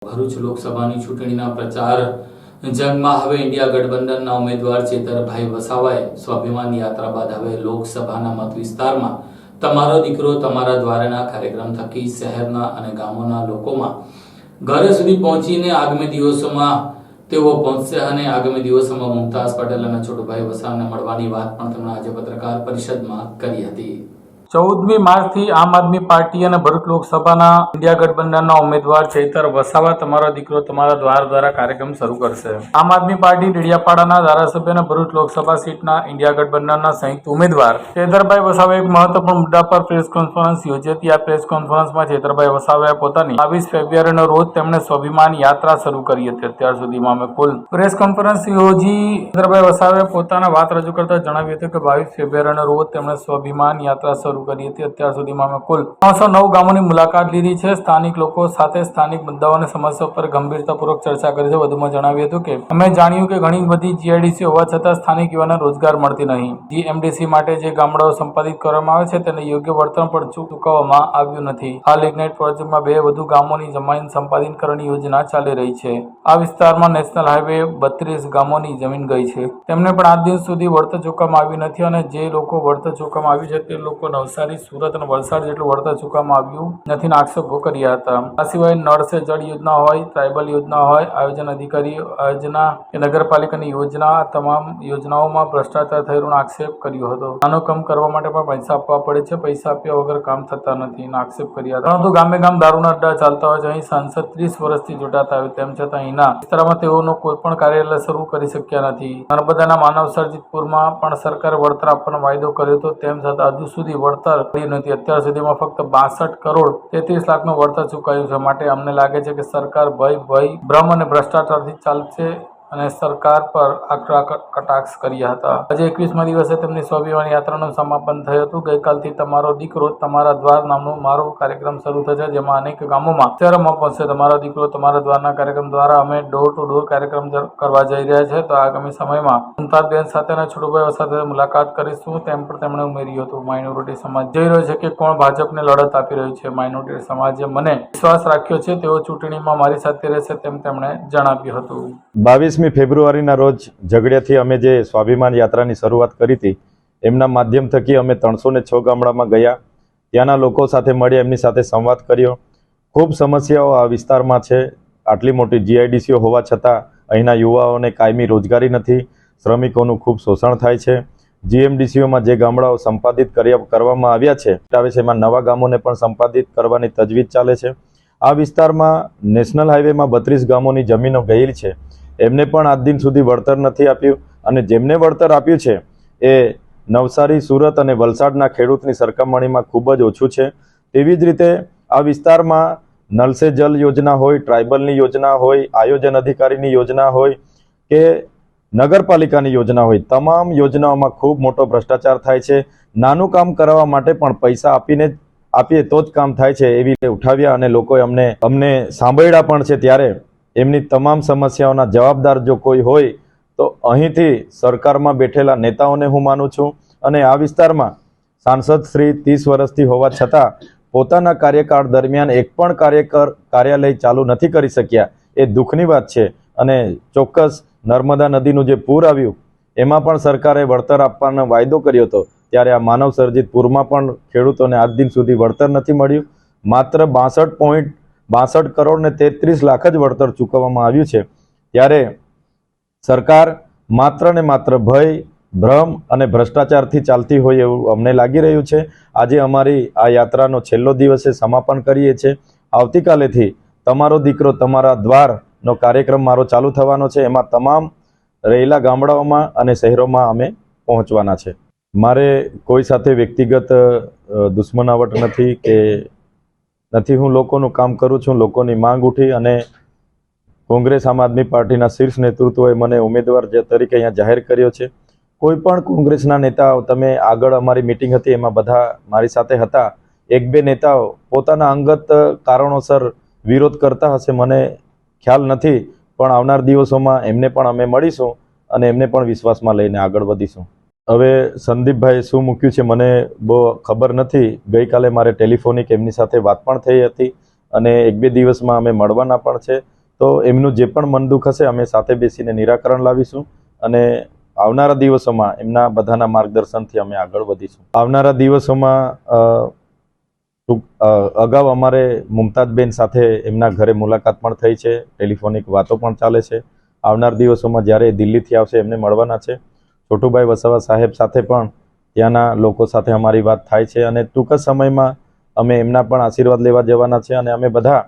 ભરૂચ લોકસભાની ચૂંટણીના પ્રચાર જંગમાં. હવે ઇન્ડિયા ગઠબંધનના ઉમેદવાર ચેતરભાઈ વસાવાએ સ્વાભિમાન યાત્રા બાદ હવે લોકસભાના મત વિસ્તારમાં. તમારો દીકરો તમારા દ્વારાના કાર્યક્રમ થકી શહેરના અને ગામોના લોકોમાં ઘરે સુધી પહોંચીને આગામી દિવસોમાં તેઓ પહોંચશે અને આગામી દિવસોમાં મુમતાઝ પટેલ અને છોટુભાઈ વસાવાને મળવાની વાત પણ તેમણે આજે પત્રકાર પરિષદમાં કરી હતી. ચૌદમી માર્ચથી આમ આદમી પાર્ટી અને ભરૂચ લોકસભાના ઇન્ડિયા ગઠબંધનના ઉમેદવાર ચૈતર વસાવા તમારો દીકરો તમારા દ્વાર દ્વારા કાર્યક્રમ શરૂ કરશે. આમ આદમી પાર્ટી ડેડિયાપાડાના ધારાસભ્ય અને ભરૂચ લોકસભા સીટના ઇન્ડિયા ગઠબંધનના સંયુક્ત ઉમેદવાર ચૈતરભાઈ વસાવાએ એક મહત્વપૂર્ણ મુદ્દા પર પ્રેસ કોન્ફરન્સ યોજી હતી. આ પ્રેસ કોન્ફરન્સમાં ચૈતરભાઈ વસાવાએ પોતાની બાવીસ ફેબ્રુઆરીનો રોજ તેમણે સ્વાભિમાન યાત્રા શરૂ કરી હતી. અત્યાર સુધીમાં અમે કુલ પ્રેસ કોન્ફરન્સ યોજી ચૈતરભાઈ વસાવાએ પોતાના વાત રજૂ કરતા જણાવ્યું હતું કે બાવીસ ફેબ્રુઆરીનો રોજ તેમણે સ્વાભિમાન યાત્રા શરૂ કરી હતી. અત્યાર સુધીમાં અમે કુલ ત્રણસો નવ ગામોની મુલાકાત લીધી છે. સ્થાનિક લોકો સાથે સ્થાનિક મુદ્દાઓ અને સમસ્યાઓ પર ગંભીરતાપૂર્વક ચર્ચા કરી છે. વધુમાં જણાવ્યું હતું કે, અમે જાણ્યું કે ઘણી બધી જીઆઈડીસી હોવા છતાં સ્થાનિક યુવાને રોજગાર મળતી નહીં. જીએમડીસી માટે જે ગામડાઓ સંપાદિત કરવામાં આવે છે તેને યોગ્ય વર્તન પણ ચૂકવવામાં આવ્યું નથી. હાલ ઇગ્નાઇટ પ્રોજેક્ટમાં બે વધુ ગામોની જમીન કરવાની યોજના ચાલી રહી છે. આ વિસ્તારમાં નેશનલ હાઈવે બત્રીસ ગામોની જમીન ગઈ છે. તેમને પણ આજ દિવસ સુધી વળતર ચૂકવવામાં આવ્યું નથી અને જે લોકો વળતર ચૂકવવામાં આવ્યું છે તે લોકો નવસારી સુરત અને વલસાડ જેટલું વળતર ચૂકવવામાં આવ્યું નથી આક્ષેપો કર્યા હતા. આ સિવાય નળ જળ યોજના હોય, ટ્રાઇબલ યોજના હોય, આયોજન અધિકારી યોજના કે નગરપાલિકાની યોજના તમામ યોજનાઓમાં ભ્રષ્ટાચાર થયેલો આક્ષેપ કર્યો હતો. આનો કમ કરવા માટે પણ પૈસા આપવા પડે છે. પૈસા આપ્યા વગર કામ થતા નથી આક્ષેપ કર્યા હતા. પરંતુ ગામે ગામ દારૂના અડ્ડા ચાલતા હોય છે. અહીં સાંસદ ત્રીસ વર્ષથી જોડાતા આવ્યું તેમ છતાં અહીંના વિસ્તારમાં તેઓનો કોઈ પણ કાર્યાલય શરૂ કરી શક્યા નથી. નર્મદાના માનવ સર્જિતપુરમાં પણ સરકારે વળતર આપવાનો વાયદો કર્યો હતો. તેમ છતાં હજુ સુધી વળતર મળ્યું નથી. અત્યાર સુધીમાં ફક્ત બાસઠ કરોડ તેત્રીસ લાખનું વળતર ચૂકાયું છે. માટે અમને લાગે છે કે સરકાર ભય ભય, ભ્રમ અને ભ્રષ્ટાચારથી ચાલશે અને સરકાર પર આકરા કટાક્ષ કર્યા હતા. આજે એકવીસમા દિવસે તેમની સ્વાભિમાન યાત્રાનું સમાપન થયું હતું. ગઈકાલથી તમારો દીકરો તમારા દ્વાર નામનો મારો કાર્યક્રમ શરૂ થશે, જેમાં અનેક ગામોમાં શહેરોમાં પહોંચશે તમારો દીકરો તમારા દ્વારના કાર્યક્રમ દ્વારા અમે ડોર ટુ ડોર કાર્યક્રમ કરવા જઈ રહ્યા છે. તો આગામી સમયમાં મુમતાજબેન સાથે અને છોટુભાઈ સાથે મુલાકાત કરીશું, તેમ પણ તેમણે ઉમેર્યું હતું. માઇનોરિટી સમાજ જોઈ રહ્યો છે કે કોણ ભાજપને લડત આપી રહ્યું છે. માઇનોરિટી સમાજે મને વિશ્વાસ રાખ્યો છે. તેઓ ચૂંટણીમાં મારી સાથે રહેશે તેમ તેમણે જણાવ્યું હતું. બાવીસમી ફેબ્રુઆરીના રોજ ઝઘડિયાથી અમે જે સ્વાભિમાન યાત્રાની શરૂઆત કરી હતી, એમના માધ્યમ થકી અમે ત્રણસો ને છ ગામડામાં ગયા. ત્યાંના લોકો સાથે મળી એમની સાથે સંવાદ કર્યો. ખૂબ સમસ્યાઓ આ વિસ્તારમાં છે. આટલી મોટી જીઆઈડીસીઓ હોવા છતાં અહીંના યુવાઓને કાયમી રોજગારી નથી. શ્રમિકોનું ખૂબ શોષણ થાય છે. જીએમડીસીઓમાં જે ગામડાઓ સંપાદિત કર્યા કરવામાં આવ્યા છે આવે છે. એમાં નવા ગામોને પણ સંપાદિત કરવાની તજવીજ ચાલે છે. આ વિસ્તારમાં નેશનલ હાઈવેમાં બત્રીસ ગામોની જમીનો ગયેલી છે. એમને પણ આજ દિન સુધી વળતર નથી આપ્યું. અને જેમને વળતર આપ્યું છે, એ નવસારી, સુરત અને વલસાડના ખેડૂતની સરખામણીમાં ખૂબ જ ઓછું છે. તેવી જ રીતે આ વિસ્તારમાં નલ જલ યોજના હોય, ટ્રાઇબલની યોજના હોય, આયોજન અધિકારીની યોજના હોય કે નગરપાલિકાની યોજના હોય, તમામ યોજનાઓમાં ખૂબ મોટો ભ્રષ્ટાચાર થાય છે. નાનું કામ કરવા માટે પણ પૈસા આપીને આપીએ તો જ કામ થાય છે એવી રીતે ઉઠાવ્યા અને લોકોએ અમને અમને સાંભળ્યા પણ છે ત્યારે એમની તમામ સમસ્યાઓના જવાબદાર જો કોઈ હોય, તો અહીંથી સરકારમાં બેઠેલા નેતાઓને હું માનું છું અને આ વિસ્તારમાં સાંસદ શ્રી ત્રીસ વર્ષથી હોવા છતાં પોતાના કાર્યકાળ દરમિયાન એક પણ કાર્યકર કાર્યાલય ચાલુ નથી કરી શક્યા, એ દુઃખની વાત છે. અને ચોક્કસ નર્મદા નદીનું જે પૂર આવ્યું, એમાં પણ સરકારે વળતર આપવાનો વાયદો કર્યો હતો, ત્યારે આ માનવ સર્જિત પૂરમાં પણ ખેડૂતોને આજ દિન સુધી વળતર નથી મળ્યું. માત્ર બાસઠ પોઈન્ટ બાસઠ કરોડ ને તેત્રીસ લાખ જ વળતર ચૂકવવામાં આવ્યું છે. ત્યારે સરકાર માત્ર ને માત્ર ભય, ભ્રમ અને ભ્રષ્ટાચારથી ચાલતી હોય એવું અમને લાગી રહ્યું છે. આજે અમારી આ યાત્રાનો છેલ્લો દિવસે સમાપન કરીએ છીએ. આવતીકાલેથી તમારો દીકરો તમારા દ્વારનો કાર્યક્રમ મારો ચાલુ થવાનો છે. એમાં તમામ રહેલા ગામડાઓમાં અને શહેરોમાં અમે પહોંચવાના છે. મારે કોઈ સાથે વ્યક્તિગત દુશ્મનાવટ નથી કે નથી, હું લોકોનું કામ કરું છું, લોકોની માંગ ઉઠી અને કોંગ્રેસ આમ આદમી પાર્ટીના શીર્ષ નેતૃત્વએ મને ઉમેદવાર જે તરીકે અહીંયા જાહેર કર્યો છે. કોઈ પણ કોંગ્રેસના નેતાઓ, તમે આગળ અમારી મિટિંગ હતી, એમાં બધા મારી સાથે હતા. એક બે નેતાઓ પોતાના અંગત કારણોસર વિરોધ કરતા હશે, મને ખ્યાલ નથી. પણ આવનાર દિવસોમાં એમને પણ અમે મળીશું અને એમને પણ વિશ્વાસમાં લઈને આગળ વધીશું. હવે સંદીપભાઈ શું મૂક્યું છે મને બહુ ખબર નથી. ગઈકાલે મારે ટેલિફોનિક એમની સાથે વાત પણ થઈ હતી અને એક બે દિવસમાં અમે મળવાના પણ છે. તો એમનું જે પણ મન દુઃખ હશે અમે સાથે બેસીને નિરાકરણ લાવીશું અને આવનારા દિવસોમાં એમના બધાના માર્ગદર્શનથી અમે આગળ વધીશું. આવનારા દિવસોમાં અગાઉ અમારે મુમતાજબેન સાથે એમના ઘરે મુલાકાત પણ થઈ છે. ટેલિફોનિક વાતો પણ ચાલે છે. આવનાર દિવસોમાં જ્યારે દિલ્હીથી આવશે એમને મળવાના છે. છોટુભાઈ વસાવા સાહેબ સાથે પણ ત્યાંના લોકો સાથે અમારી વાત થાય છે અને ટૂંક સમયમાં અમે એમના પણ આશીર્વાદ લેવા જવાના છે અને અમે બધા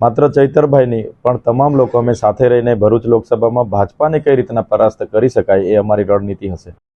માત્ર ચૈતરભાઈની, પણ તમામ લોકો અમે સાથે રહીને ભરૂચ લોકસભામાં ભાજપાને કઈ રીતના પરાસ્ત કરી શકાય એ અમારી રણનીતિ હશે.